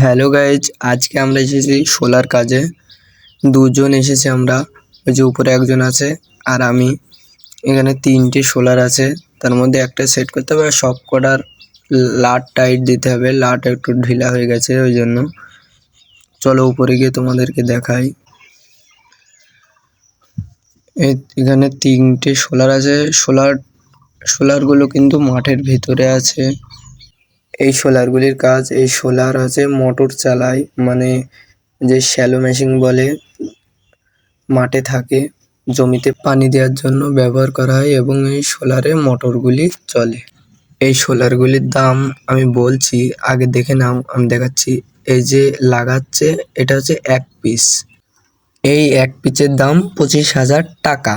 Hello guys আজকে আমরা এসেছি সোলার কাজে। দুজন এসেছি আমরা, ওই যে উপরে একজন আছে আর আমি। এখানে তিনটে সোলার আছে, তার মধ্যে একটা সেট করতে হবে আর সব কটার লাট টাইট দিতে হবে, লাট একটু ঢিলা হয়ে গেছে ওই জন্য। চলো উপরে গিয়ে তোমাদেরকে দেখাই। এখানে তিনটে সোলার আছে, সোলার, সোলারগুলো কিন্তু মাঠের ভিতরে আছে। এই সোলারগুলির কাজ, এই সোলার আছে মোটর চালায় মানে যে শ্যালো মেশিন বলে, মাঠে থাকে, জমিতে পানি দেওয়ার জন্য ব্যবহার করা হয় এবং এই সোলারে মোটরগুলি চলে। এই সোলারগুলির দাম আমি বলছি, আগে দেখে নাও, আমি দেখাচ্ছি। এই যে লাগাচ্ছে, এটা হচ্ছে এক পিস। এই এক পিসের দাম পঁচিশ হাজার টাকা।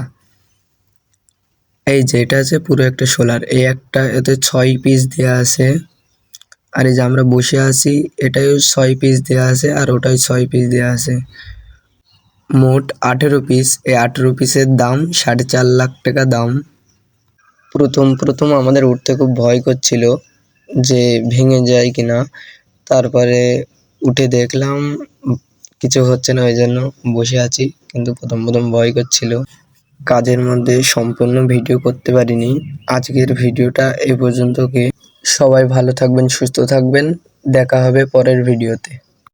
এই যে, এটা আছে পুরো একটা সোলার। এই একটা, এতে ছয় পিস দেওয়া আছে। আর এই যে আমরা বসে আছি এটাও ছয় পিস দেওয়া আছে আর ওটাই ছয় পিস দেওয়া আছে। মোট আঠেরো পিস এই আঠেরো পিসের দাম সাড়ে চার লাখ টাকা দাম। প্রথম প্রথম আমাদের উঠতে খুব ভয় করছিল যে ভেঙে যায় কিনা। তারপরে উঠে দেখলাম, কিছু হচ্ছে না, ওই জন্য বসে আছি, কিন্তু প্রথম প্রথম ভয় করছিল। কাজের মধ্যে সম্পূর্ণ ভিডিও করতে পারিনি। আজকের ভিডিওটা এ পর্যন্ত কি সবাই ভালো থাকবেন, সুস্থ থাকবেন। দেখা হবে পরের ভিডিওতে।